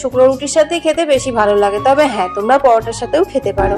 শুকনো রুটির সাথে খেতে বেশি ভালো লাগে। তবে হ্যাঁ তোমরা পরোটার সাথেও খেতে পারো।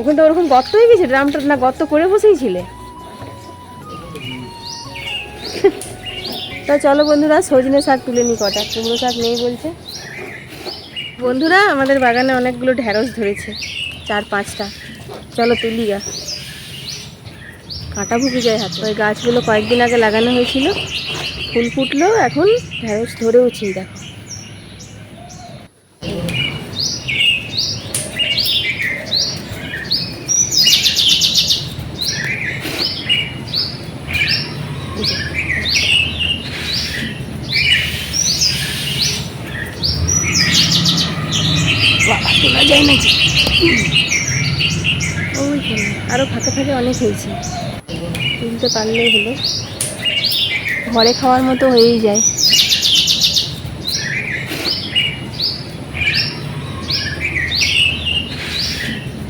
ওখানটা ওরকম গর্ত হয়ে গেছে? ড্রামটা না গর্ত করে বসেই ছিলে? তা চলো বন্ধুরা, সজনে শাক তুলে নি কটা। কুমড়ো শাক নেই বলছে। বন্ধুরা, আমাদের বাগানে অনেকগুলো ঢ্যাঁড়স ধরেছে, চার পাঁচটা। চলো তুলি গা। কাঁটা ভুকে যায় হাতে। ওই গাছগুলো কয়েকদিন আগে লাগানো হয়েছিল। ফুল ফুটলো, এখন ঢ্যাঁড়স ধরেওছি, দেখো বাবা তোলা যায় না যে ওইখানে আরও অনেক হয়েছে তুলতে পারলেই হলো। ঘরে খাওয়ার মতো হয়েই যায়।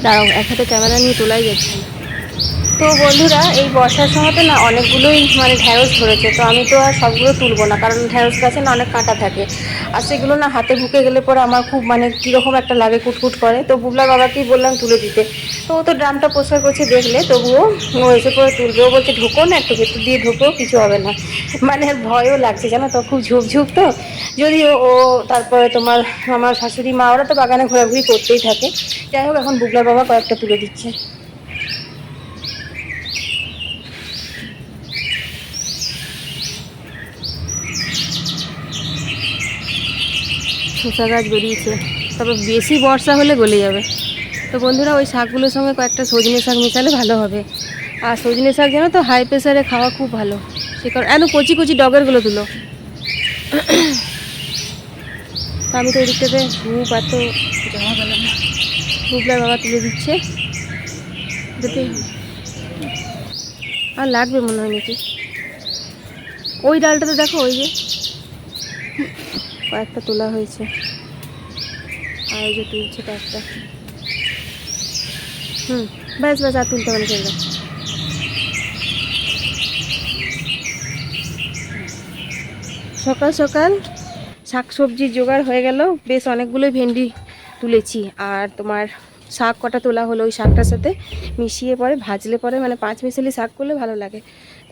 দাঁড়াও, এক হাতে ক্যামেরা নিয়ে তোলাই যাচ্ছে। তো বন্ধুরা, এই বর্ষার সময়তে না অনেকগুলোই মানে ঢ্যাঁড়স ধরেছে। তো আমি তো আর সবগুলো তুলবো না, কারণ ঢ্যাঁড়স গাছে না অনেক কাঁটা থাকে। আর সেগুলো না হাতে ঢুকে গেলে পরে আমার খুব মানে কীরকম একটা লাগে, কুটকুট করে। তো বুবলা বাবাকেই বললাম তুলে দিতে। তো ও তো ড্রামটা পরিষ্কার করছে দেখলে, তবুও ও এসে পরে তুলবে। ও বলছে, ঢুকো না একটু ভেতর দিয়ে ঢুকো, কিছু হবে না। মানে ভয়ও লাগছে, জানো তো, খুব ঝুপ ঝুপ তো। যদিও ও তারপরে তোমার আমার শাশুড়ি মা, ওরা তো বাগানে ঘোরাঘুরি করতেই থাকে। যাই হোক, এখন বুবলা বাবা কয়েকটা তুলে দিচ্ছে। শসা গাছ বেরিয়েছে। তবে বেশি বর্ষা হলে গলে যাবে। তো বন্ধুরা, ওই শাকগুলোর সঙ্গে কয়েকটা সজনে শাক মেশালে ভালো হবে। আর সজনে শাক জানো তো হাই প্রেশারে খাওয়া খুব ভালো। সে কারণ এত কচি কচি ডগেরগুলো তুলো। তো আমি তো ওই দিকটাতে ধূপ এত গেল না। ধূপলার বাবা তুলে দিচ্ছে। যেতে আর লাগবে মনে হয় নাকি? ওই ডালটাতে দেখো, ওই যে কয়েকটা তোলা হয়েছে। আর যে তুলছে কয়েকটা। হুম, ব্যাস ব্যাস, আর তুলতে হবে না চলবে সকাল সকাল শাক সবজির জোগাড় হয়ে গেল। বেশ অনেকগুলোই ভেন্ডি তুলেছি। আর তোমার শাক কটা তোলা হলো ওই শাকটার সাথে মিশিয়ে পরে, ভাজলে পরে মানে পাঁচ মিশালি শাক করলে ভালো লাগে।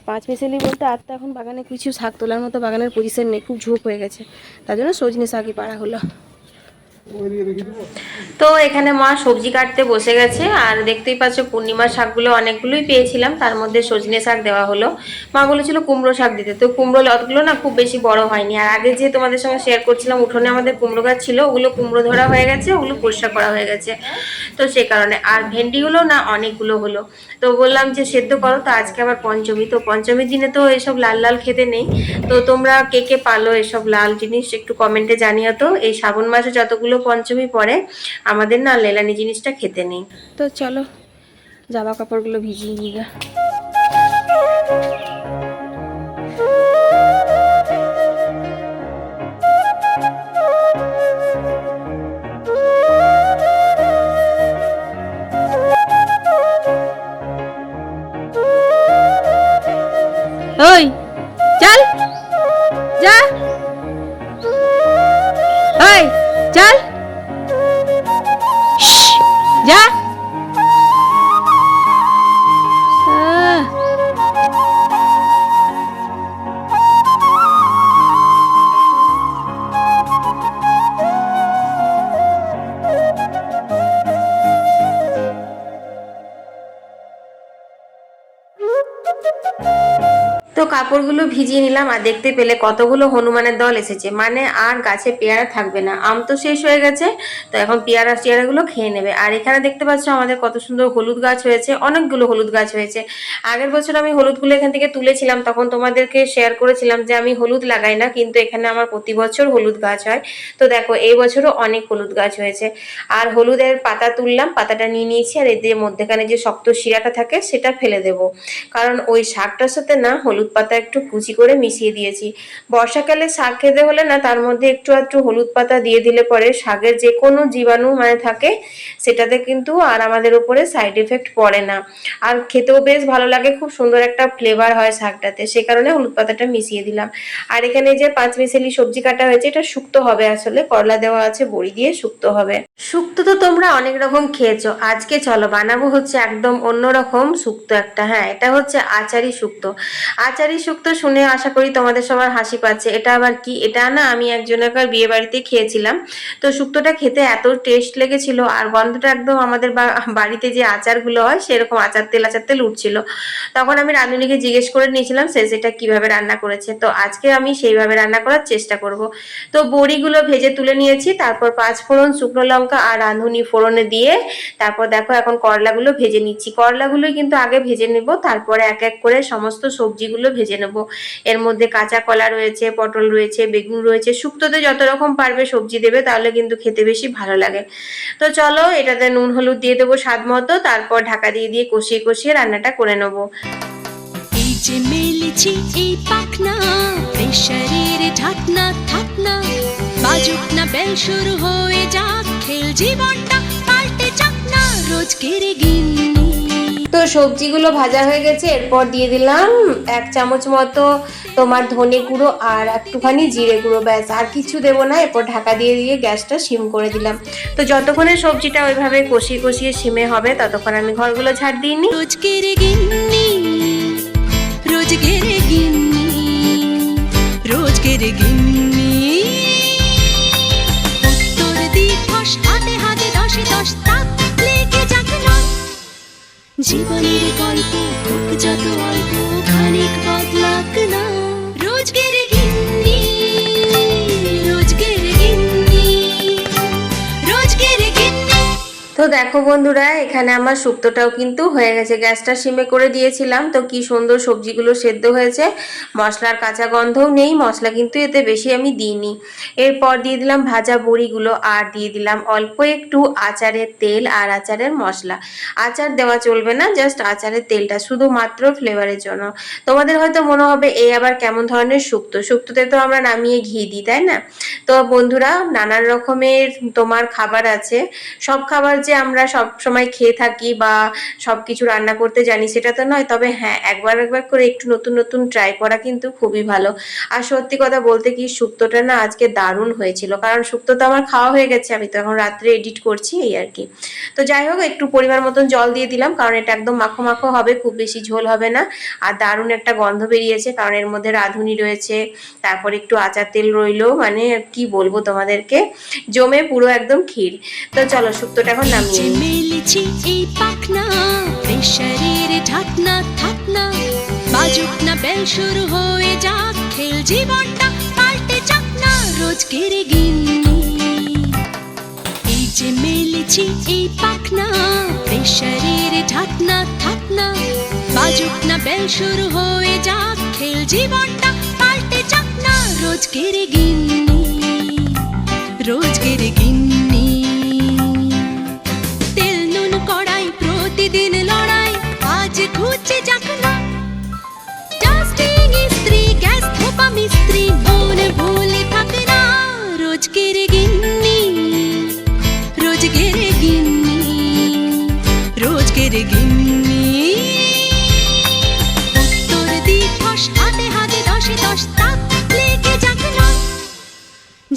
পাঁচ মিশালি বলতে আর তো এখন বাগানে কিছু শাক তোলার মতো বাগানের পজিশন নেই, খুব ঝোঁক হয়ে গেছে। তার জন্য সজনে শাকই পাড়া হলো। তো এখানে মা সবজি কাটতে বসে গেছে, আর দেখতেই পাচ্ছ পূর্ণিমার শাকগুলো অনেকগুলোই পেয়েছিলাম, তার মধ্যে সজনে শাক দেওয়া হলো। মা বলেছিল কুমড়ো শাক দিতে, তো কুমড়ো লতগুলো না খুব বেশি বড় হয়নি, আর আগে যে তোমাদের সঙ্গে শেয়ার করছিলাম উঠোনে আমাদের কুমড়ো গাছ ছিল, ওগুলো কুমড়ো ধরা হয়ে গেছে, ওগুলো পরিষ্কার করা হয়ে গেছে। তো সে কারণে, আর ভেন্ডিগুলো না অনেকগুলো হলো। তো বললাম যে সেদ্ধ করো, তো আজকে আবার পঞ্চমী, তো পঞ্চমীর দিনে তো এসব লাল লাল খেতে নেই। তো তোমরা কে কে পালো এসব লাল জিনিস একটু কমেন্টে জানিও তো, এই শ্রাবণ মাসে যতগুলো পঞ্চমী পরে আমাদের না লেলানি জিনিসটা খেতে নেই। তো চলো জামা কাপড়গুলো ভিজিয়ে নিয়ে গা। ওই চল যা। ওই চল। যা কাপড়গুলো ভিজিয়ে নিলাম আর দেখতে পেলে কতগুলো হনুমানের দল এসেছে। মানে আর গাছে পেয়ারা থাকবে না। আম তো শেষ হয়ে গেছে, তো এখন পেয়ারা টিয়ারাগুলো খেয়ে নেবে। আর এখানে দেখতে পাচ্ছ আমাদের কত সুন্দর হলুদ গাছ হয়েছে, অনেকগুলো হলুদ গাছ হয়েছে। আগের বছর আমি হলুদগুলো এখান থেকে তুলেছিলাম, তখন তোমাদেরকে শেয়ার করেছিলাম যে আমি হলুদ লাগাই না, কিন্তু এখানে আমার প্রতি বছর হলুদ গাছ হয়। তো দেখো, এই বছরও অনেক হলুদ গাছ হয়েছে। আর হলুদের পাতা তুললাম, পাতাটা নিয়ে নিয়েছি, আর এদের মধ্যেখানে যে শক্ত শিরাটা থাকে, সেটা ফেলে দেব। কারণ ওই শাকটার সাথে না, হলুদ পাতা একটু কুচি করে মিশিয়ে দিয়েছি। বর্ষাকালে শাক খেতে হলে না, তার মধ্যে একটু একটু হলুদ পাতা দিয়ে দিলে পরে শাকের যে কোনো জীবাণু মানে থাকে, সেটাতে কিন্তু আর আমাদের উপরে সাইড এফেক্ট পড়ে না। আর খেতেও বেশ ভালো লাগে খুব সুন্দর একটা ফ্লেভার হয় শাকটাতে। সে কারণে হলুদ পাতাটা মিশিয়ে দিলাম। আর এখানে যে পাঁচ মিশালি সবজি কাটা হয়েছে, এটা শুক্ত হবে আসলে। করলা দেওয়া আছে, বড়ি দিয়ে শুক্ত হবে। শুক্তো তো তোমরা অনেক রকম খেয়েছো। আজকে চলো, বানাবো হচ্ছে একদম অন্যরকম শুক্তো একটা হ্যাঁ এটা হচ্ছে আচারি শুক্তো। আচারি শুক্তো শুনে আশা করি তোমাদের সবার হাসি পাচ্ছে। এটা আবার কি? এটা না আমি একজনের বিয়ে বাড়িতে খেয়েছিলাম। তো শুক্তোটা খেতে এত টেস্ট লেগেছিল আর গন্ধটা একদম আমাদের বাড়িতে যে আচারগুলো হয়, সেরকম আচার তেল আচার তেল উঠছিল। তখন আমি রাঁধুনিকে জিজ্ঞেস করে নিয়েছিলাম, সে সেটা কীভাবে রান্না করেছে। তো আজকে আমি সেইভাবে রান্না করার চেষ্টা করব। তো বড়িগুলো ভেজে তুলে নিয়েছি, তারপর পাঁচ ফোড়ন শুকনো লঙ্কা আর রাঁধুনি ফোড়নে দিয়ে তারপর দেখো এখন করলাগুলো ভেজে নিচ্ছি। করলাগুলোই কিন্তু আগে ভেজে নেব, তারপরে এক এক করে সমস্ত সবজিগুলো ভেজে নেব। এর মধ্যে কাঁচা কলা রয়েছে, পটল রয়েছে, বেগুন রয়েছে, শুক্তোতে যত রকম পারবে সবজি দেবে তাহলে কিন্তু খেতে বেশি ভালো লাগে। তো চলো এটাতে নুন, হলুদ দিয়ে দেবো স্বাদ মতো, তারপর ঢাকা দিয়ে দিয়ে কষিয়ে কষিয়ে রান্নাটা করে নেব। প্রেশারের ঢাকনা, থাকনা বাজুক না বেল শুরু হয়ে যাক। খেল জীবনটা পাল্টে যাক না রোজকের গিন্নি। তো সবজিগুলো ভাজা হয়ে গেছে এরপর দিয়ে দিলাম এক চামচ মতো তোমার ধনে গুঁড়ো আর একটুখানি জিরে গুঁড়ো ব্যাস আর কিছু দেবো না। এরপর ঢাকা দিয়ে দিয়ে গ্যাসটা সিম করে দিলাম। তো যতক্ষণে সবজিটা ওইভাবে কষিয়ে কষিয়ে সিমে হবে ততক্ষণ আমি ঘরগুলো ঝাড় দিইনি রোজকের গিন্নি রোজকের গিন্নি রোজকের গিন্নি। জীবনের গল্প যত অল্প খানিক বদলাক না। রোজকের দেখো বন্ধুরা, এখানে আমার শুক্তোটাও কিন্তু হয়ে গেছে। গ্যাসটা সিমে করে দিয়েছিলাম, তো কি সুন্দর সবজিগুলো সেদ্ধ হয়েছে। মশলার কাঁচা গন্ধও নেই, মশলা কিন্তু এতে বেশি আমি দিইনি। এরপর দিয়ে দিলাম ভাজা বড়িগুলো আর দিয়ে দিলাম অল্প একটু আচারের তেল আর আচারের মশলা। আচার দেওয়া চলবে না, জাস্ট আচারের তেলটা, শুধুমাত্র ফ্লেভারের জন্য। তোমাদের হয়তো মনে হবে এই আবার কেমন ধরনের শুক্তো? শুক্তোতে তো আমরা নামিয়ে ঘি দিই, তাই না? তো বন্ধুরা, নানান রকমের তোমার খাবার আছে। সব খাবার যে আমরা সব সময় খেয়ে থাকি বা সব কিছু রান্না করতে জানি সেটা তো নয়। তবে হ্যাঁ একবার একবার করে একটু নতুন নতুন ট্রাই করা কিন্তু খুবই ভালো। আর সত্যি কথা বলতে কি, শুক্তোটা না আজকে দারুণ হয়েছিল। কারণ শুক্তো তো আমার খাওয়া হয়ে গেছে, আমি তো এখন রাত্রে এডিট করছি এই আর কি। তো যাই হোক, একটু পরিমাণ মতন জল দিয়ে দিলাম, কারণ এটা একদম মাখো মাখো হবে, খুব বেশি ঝোল হবে না। আর দারুণ একটা গন্ধ বেরিয়েছে, কারণ এর মধ্যে রাঁধুনি রয়েছে, তারপর একটু আচার তেল রইল মানে কি বলব তোমাদেরকে, জমে পুরো একদম ক্ষীর। তো চলো, শুক্তোটা এখন যে নিই। মেলেছি এই পাখনা, প্রেশারের ঢাকনা থাকনা বাজুক না বেল শুরু হয়ে যাক, খেল জীবনটা পাল্টে যাক না রোজকের গিন্নি। এই যে মেলেছি এই পাখনা, প্রেশারের ঢাকনা থাকনা বাজুক না বেল শুরু হয়ে যাক, খেল জীবনটা পাল্টে যাক না রোজকের গিন্নি।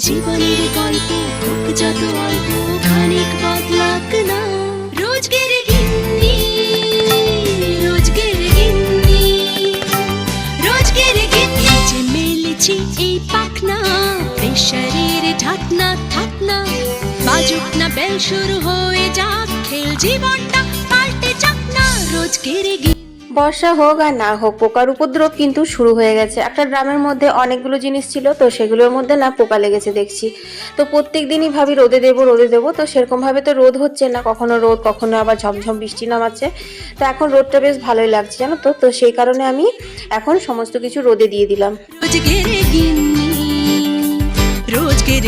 জীবনের গল্প, হোক যত অল্প, খানিক বদলাক না। রোজগের গিন্নি রোজগের গিন্নি। রোজগের গিন্নি, যে মেলেছি এই পাখনা, প্রেশারের ঢাকনা থাকনা বাজুক না বেল শুরু হয়ে যাক, খেল জীবনটা পাল্টে যাক না। রোজগের গিন্নি বর্ষা হোক আর না হোক, পোকার উপদ্রব কিন্তু শুরু হয়ে গেছে। একটা ড্রামের মধ্যে অনেকগুলো জিনিস ছিল, তো সেগুলোর মধ্যে না পোকা লেগেছে দেখছি। তো প্রত্যেক দিনই ভাবি রোদে দেবো রোদে দেবো, তো সেরকমভাবে তো রোদ হচ্ছে না, কখনো রোদ, কখনো আবার ঝমঝম বৃষ্টি নামাচ্ছে। তো এখন রোদটা বেশ ভালোই লাগছে, জানো তো? তো সেই কারণে আমি এখন সমস্ত কিছু রোদে দিয়ে দিলাম। রোজগের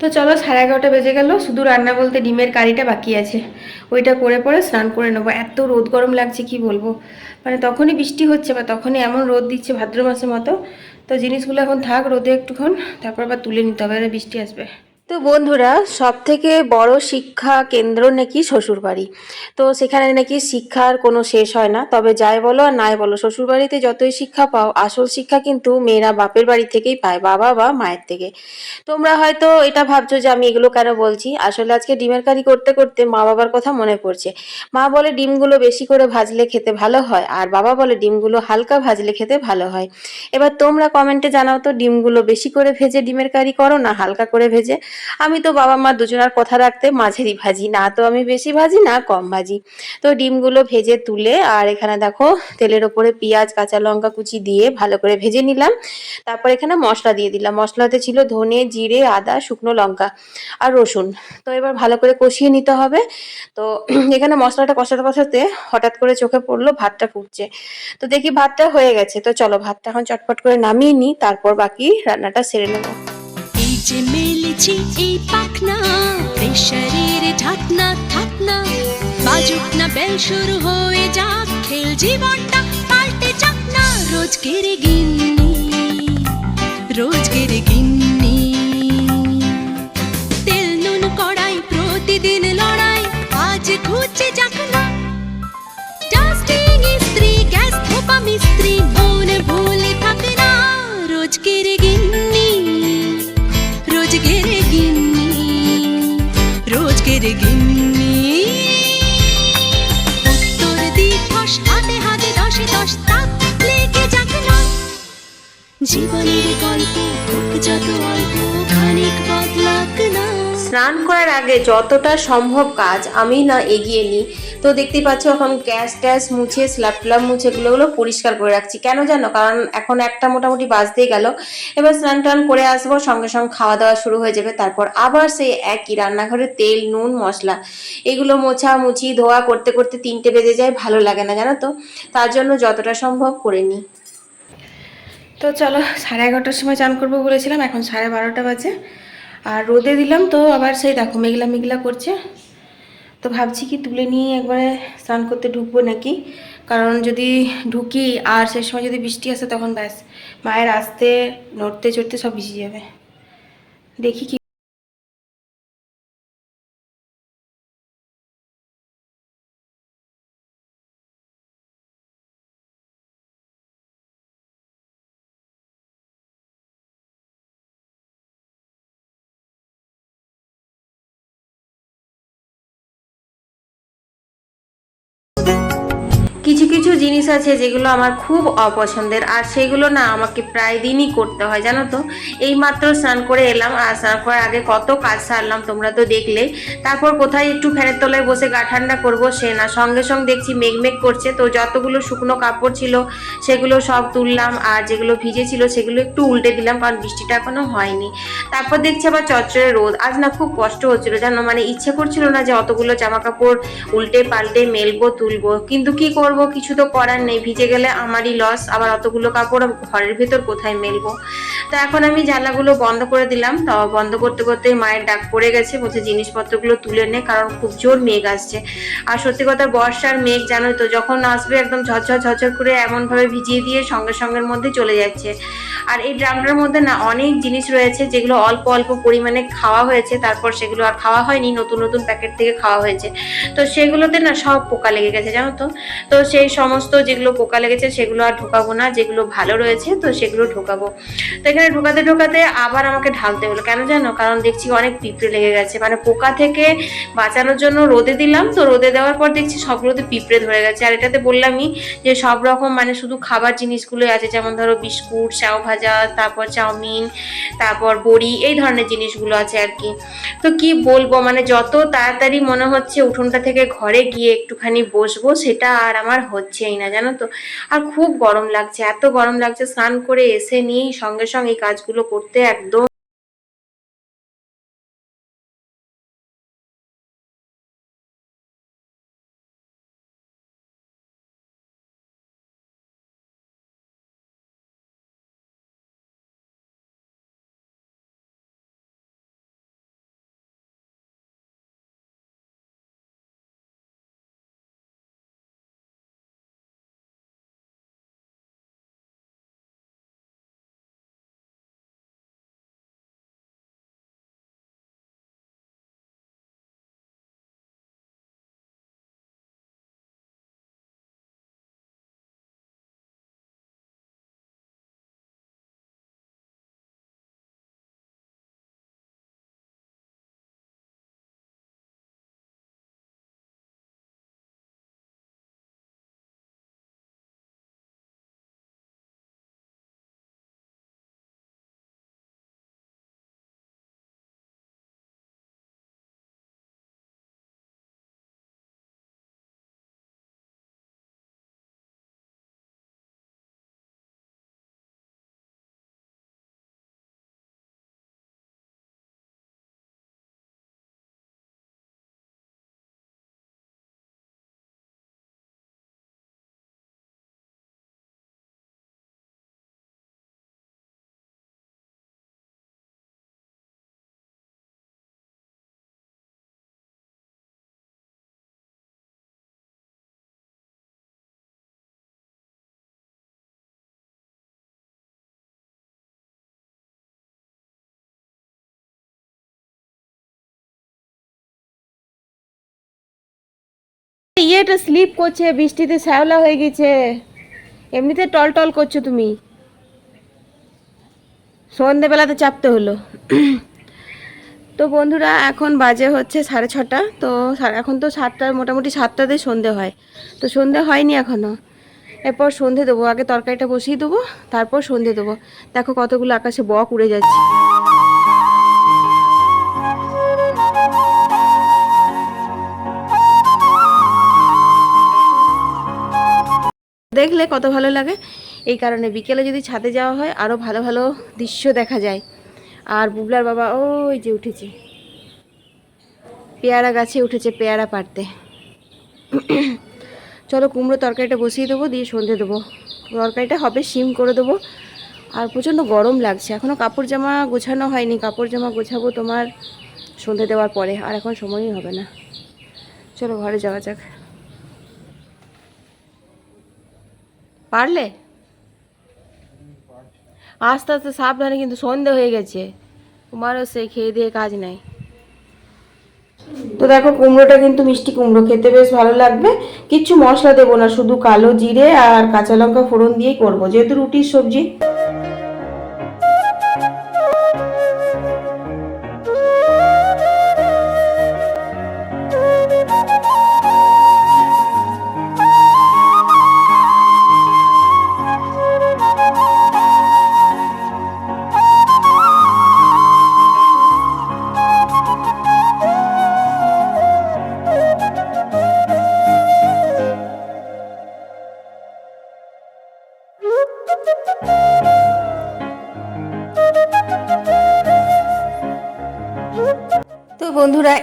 তো চলো সাড়ে এগারোটা বেজে গেল, শুধু রান্না বলতে ডিমের কারিটা বাকি আছে। ওইটা করে পরে স্নান করে নেব। এত রোদ গরম লাগছে, কি বলব? মানে তখনই বৃষ্টি হচ্ছে বা তখনই এমন রোদ দিচ্ছে ভাদ্র মাসের মতো। তো জিনিসগুলো এখন থাক রোদে একটুক্ষণ, তারপর আবার তুলে নিতে হবে বৃষ্টি আসবে। তো বন্ধুরা সব থেকে বড় শিক্ষা কেন্দ্র নাকি শ্বশুরবাড়ি। তো সেখানে নাকি শিক্ষার কোনো শেষ হয় না। তবে যাই বলো আর নাই বলো, শ্বশুরবাড়িতে যতই শিক্ষা পাও, আসল শিক্ষা কিন্তু মেয়েরা বাপের বাড়ি থেকেই পায়, বাবা বা মায়ের থেকে। তোমরা হয়তো এটা ভাবছ যে আমি এগুলো কেন বলছি? আসলে আজকে ডিমের কারি করতে করতে মা বাবার কথা মনে পড়ছে। মা বলে ডিমগুলো বেশি করে ভাজলে খেতে ভালো হয়, আর বাবা বলে ডিমগুলো হালকা ভাজলে খেতে ভালো হয়। এবার তোমরা কমেন্টে জানাও তো ডিমগুলো বেশি করে ভেজে ডিমের কারি করো না হালকা করে ভেজে? আমি তো বাবা মা দুজনার কথা রাখতে মাঝারি ভাজি, না তো আমি বেশি ভাজি, না কম ভাজি। তো ডিমগুলো ভেজে তুলে, আর এখানে দেখো তেলের ওপরে পেঁয়াজ, কাঁচা লঙ্কা কুচি দিয়ে ভালো করে ভেজে নিলাম। তারপর এখানে মশলা দিয়ে দিলাম। মশলাতে ছিল ধনে, জিরে, আদা, শুকনো লঙ্কা আর রসুন। তো এবার ভালো করে কষিয়ে নিতে হবে। তো এখানে মশলাটা কষাতে কষাতে হঠাৎ করে চোখে পড়ল, ভাতটা ফুটছে। তো দেখি ভাতটা হয়ে গেছে। তো চলো ভাতটা এখন চটপট করে নামিয়ে নিই, তারপর বাকি রান্নাটা সেরে নেব। যে মেলেছি এই পাখনা প্রেশারের ঢাকনা থাকনা। বাজুক না বেল শুরু হয়ে যাক, খেল জীবনটা পাল্টে যাক না। রোজকের গিন্নি রোজকের গিন্নি। তেল নুন কড়াই, প্রতিদিন লড়াই, আজ ঘুচে যাক না। ডাস্টিং ইস্ত্রি, গ্যাস, ধোপা, মিস্ত্রি, মন ভুলে স্নান করার আগে যতটা সম্ভব কাজ আমি না এগিয়ে নিই। তো দেখতেই পাচ্ছ এখন গ্যাস ট্যাস মুছে, স্ল্যাব ট্ল্যাব মুছে এগুলোগুলো পরিষ্কার করে রাখছি। কেন জানো? কারণ এখন একটা মোটামুটি বাজতেই গেল। এবার স্নান টান করে আসব, সঙ্গে সঙ্গে খাওয়া দাওয়া শুরু হয়ে যাবে। তারপর আবার সেই একই রান্নাঘরে তেল, নুন, মশলা। এগুলো মোছা মুছি, ধোয়া করতে করতে তিনটে বেজে যায়, ভালো লাগে না জানো তো? তার জন্য যতটা সম্ভব করে নিই। তো চলো সাড়ে এগারোটার সময় চান করব বলেছিলাম, এখন সাড়ে বারোটা বাজে। আর রোদে দিলাম তো, আবার সেই দেখো মেঘলা মেঘলা করছে। তো ভাবছি কি তুলে নিয়ে একবারে স্নান করতে ঢুকবো নাকি? কারণ যদি ঢুকি আর সেই সময় যদি বৃষ্টি আসে তখন ব্যাস, মায়ের আসতে নড়তে চড়তে সব ভিজে যাবে। দেখি কি কিছু কিছু জিনিস আছে যেগুলো আমার খুব অপছন্দের, আর সেগুলো না আমাকে প্রায় দিনই করতে হয়, জানো তো? এই মাত্র স্নান করে এলাম, আর স্নান করার আগে কত কাজ সারলাম, তোমরা তো দেখলে। তারপর কোথায় একটু ফ্যানের তলায় বসে গা ঠান্ডা করব, সে না, সঙ্গে সঙ্গে দেখছি মেঘমেঘ করছে, তো যতগুলো শুকনো কাপড় ছিল, সেগুলো সব তুললাম, আর যেগুলো ভিজে ছিল, সেগুলো একটু উল্টে দিলাম, কারণ বৃষ্টিটা এখনও হয়নি। তারপর দেখছি আবার চচ্চড়ে রোদ, আজ না খুব কষ্ট হচ্ছিল, জানো? মানে ইচ্ছে করছিল না যে অতগুলো জামা কাপড় উল্টে পাল্টে মেলবো, তুলবো, কিন্তু কি করব? কিছু তো করার নেই। ভিজে গেলে আমারই লস আবার অতগুলো কাপড় ঘরের ভেতর কোথায় মেলবো? তো এখন আমি জ্বালাগুলো বন্ধ করে দিলাম। তো বন্ধ করতে করতে মায়ের ডাক পড়ে গেছে। বলছে জিনিসপত্রগুলো তুলে নে, কারণ খুব জোর মেঘ আসছে। আর সত্যি কথা বর্ষার মেঘ জানোই তো, যখন আসবে একদম ঝরঝর ঝরঝর করে এমনভাবে ভিজিয়ে দিয়ে সঙ্গে সঙ্গের মধ্যে চলে যাচ্ছে। আর এই ড্রামটার মধ্যে না অনেক জিনিস রয়েছে, যেগুলো অল্প অল্প পরিমাণে খাওয়া হয়েছে। তারপর সেগুলো আর খাওয়া হয়নি, নতুন নতুন প্যাকেট থেকে খাওয়া হয়েছে। তো সেগুলোতে না সব পোকা লেগে গেছে, জানো তো? তো সেই সমস্ত যেগুলো পোকা লেগেছে সেগুলো আর ঢোকাবো না, যেগুলো ভালো রয়েছে তো সেগুলো ঢোকাবো। তো এখানে ঢোকাতে ঢোকাতে আবার আমাকে ঢালতে হলো। কেন জানো? কারণ দেখছি অনেক পিঁপড়ে লেগে গেছে। মানে পোকা থেকে বাঁচানোর জন্য রোদে দিলাম, তো রোদে দেওয়ার পর দেখছি সবগুলোতে পিঁপড়ে ধরে গেছে। আর এটাতে বললামই যে সব রকম মানে শুধু খাবার জিনিসগুলোই আছে, যেমন ধরো বিস্কুট, চাও ভাজা, তারপর চাউমিন, তারপর বড়ি, এই ধরনের জিনিসগুলো আছে আর কি। তো কি বলব? মানে যত তাড়াতাড়ি মনে হচ্ছে উঠোনটা থেকে ঘরে গিয়ে একটুখানি বসবো, সেটা আর আমার হচ্ছেই না, জানো তো? আর খুব গরম লাগছে, এত গরম লাগছে, স্নান করে এসে নিয়েই সঙ্গে সঙ্গে এই কাজগুলো করতে একদম ইয়েটা স্লিপ করছে, বৃষ্টিতে শ্যাওলা হয়ে গেছে। এমনিতে টল টল করছ তুমি। সন্ধেবেলাতে চাপতে হলো। তো বন্ধুরা, এখন বাজে হচ্ছে সাড়ে ছটা। তো এখন তো সাতটার মোটামুটি সাতটাতে সন্ধে হয়। তো সন্ধে হয়নি এখনও এরপর সন্ধে দেবো। আগে তরকারিটা বসিয়ে দেবো, তারপর সন্ধে দেবো। দেখো কতগুলো আকাশে বক উড়ে যাচ্ছে। দেখলে কত ভালো লাগে। এই কারণে বিকেলে যদি ছাদে যাওয়া হয় আরও ভালো ভালো দৃশ্য দেখা যায়। আর বুবলার বাবা ওই যে উঠেছে। পেয়ারা গাছে উঠেছে পেয়ারা পাড়তে। চলো কুমড়ো তরকারিটা বসিয়ে দেবো, দিয়ে সন্ধে দেবো। তরকারিটা হবে সিম করে দেবো। আর প্রচণ্ড গরম লাগছে। এখনও কাপড় জামা গোছানো হয়নি। কাপড় জামা গোছাবো তোমার সন্ধে দেওয়ার পরে। আর এখন সময়ই হবে না। চলো ঘরে যাওয়া যাক। পারলে? আস্তে আস্তে সাবধানে কিন্তু সন্ধে হয়ে গেছে। তোমারও সেই খেয়ে দিয়ে কাজ নাই। তো দেখো, কুমড়োটা কিন্তু মিষ্টি কুমড়ো। খেতে বেশ ভালো লাগবে। কিচ্ছু মশলা দেবো না, শুধু কালো জিরে আর কাঁচা লঙ্কা ফোড়ন দিয়েই করব। যেহেতু রুটির সবজি।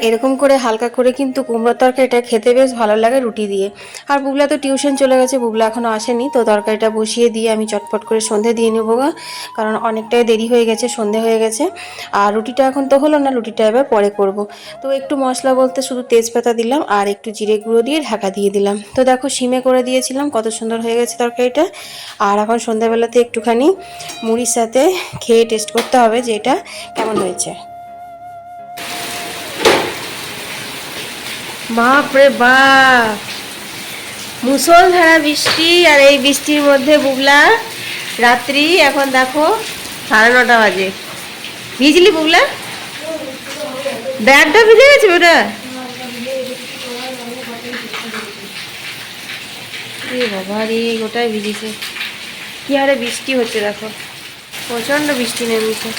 এরকম করে হালকা করে কিন্তু কুমড়োর তরকারিটা খেতে বেশ ভালো লাগে রুটি দিয়ে। আর বুবলা তো টিউশন চলে গেছে, বুবলা এখনও আসেনি, তো তরকারিটা বসিয়ে দিয়ে আমি চটপট করে সন্ধে দিয়ে নেব কারণ অনেকটাই দেরি হয়ে গেছে, সন্ধে হয়ে গেছে। আর রুটিটা এখন তো হলো না, রুটিটা এবার পরে করব। তো একটু মশলা বলতে শুধু তেজপাতা দিলাম, আর একটু জিরে গুঁড়ো দিয়ে ঢাকা দিয়ে দিলাম। তো দেখো সিমে করে দিয়েছিলাম, কত সুন্দর হয়ে গেছে তরকারিটা। আর এখন সন্ধ্যাবেলাতে একটুখানি মুড়ির সাথে খেয়ে টেস্ট করতে হবে যে এটা কেমন হয়েছে। বাপ রে বাপ। মুসলধারা বৃষ্টি আর এই বৃষ্টির মধ্যে বুবলা রাত্রি এখন দেখো সাড়ে নটা বাজে। ভিজলি বুবলা? ব্যাগটা ভিজে গেছে ওটা? বাবা রে গোটাই ভিজেছে। কি হারে বৃষ্টি হচ্ছে দেখো। প্রচণ্ড বৃষ্টি নেমেছে।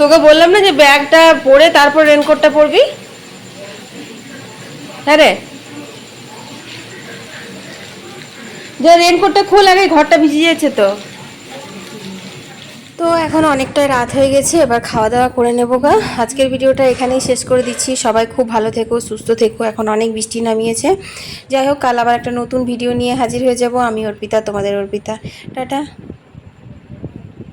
তোকে বললাম না যে ব্যাগটা পরে তারপর রেনকোটটা পরবি? হ্যাঁ রে। যে রেনকোটটা খোল, আগে ঘরটা ভিজে যাচ্ছে তো। তো এখন অনেকটাই রাত হয়ে গেছে, এবার খাওয়া দাওয়া করে নেব গা। আজকের ভিডিওটা এখানেই শেষ করে দিচ্ছি। সবাই খুব ভালো থেকো, সুস্থ থেকো। এখন অনেক বৃষ্টি নামিয়েছে। যাই হোক, কাল আবার একটা নতুন ভিডিও নিয়ে হাজির হয়ে যাব। আমি অর্পিতা, তোমাদের অর্পিতা। টাটা।